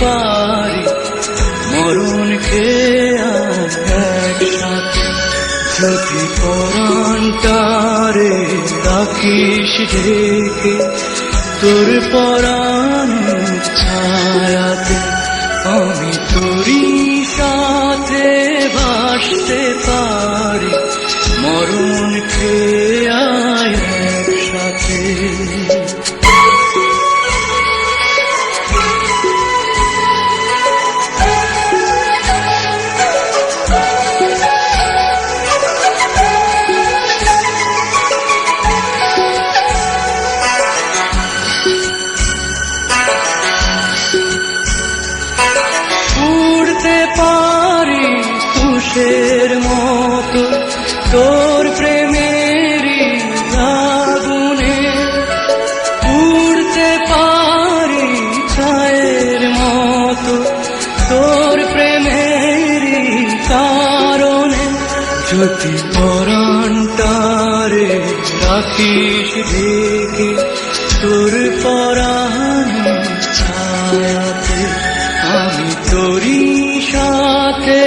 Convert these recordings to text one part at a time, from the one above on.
পারি মরণকে যদি পরে রাখিস ঢেকে, তোর পরাণ ছায়াতে আমি তোরি সাথে ভাসতে পারি। মরণকে তোর প্রেমেরই আগুনে উড়তে পারি ছায়ের মতো। তোর প্রেমেরই কারণে যদি পরাণটারে রাখিস ঢেকে তোর পরাণ ছায়াতে আমি তোরই সাথে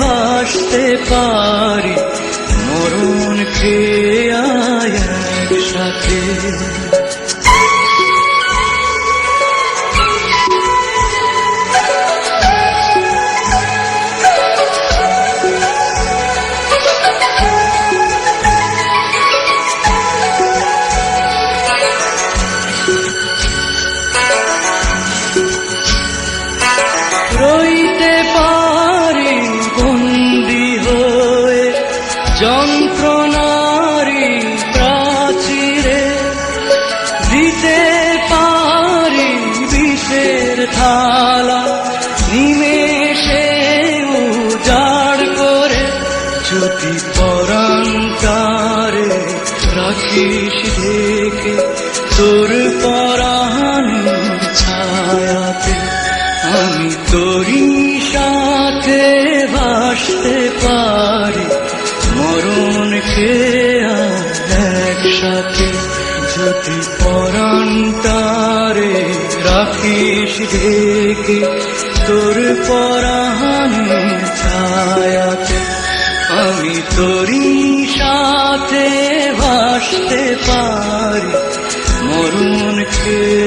ভাসতে পারি। মরণ খেয়ায় একসাথে যন্ত্রণারি প্রাচীরে পারি বিষের থালা করে রাখিস ঢেকে তোর পরাণ ছায়াতে যদি পরান্তারে রাখিস ঢেকে তোর পরাণ ছায়াতে। আমি তোরই সাথে ভাসতে পারি মরুন খেয়ে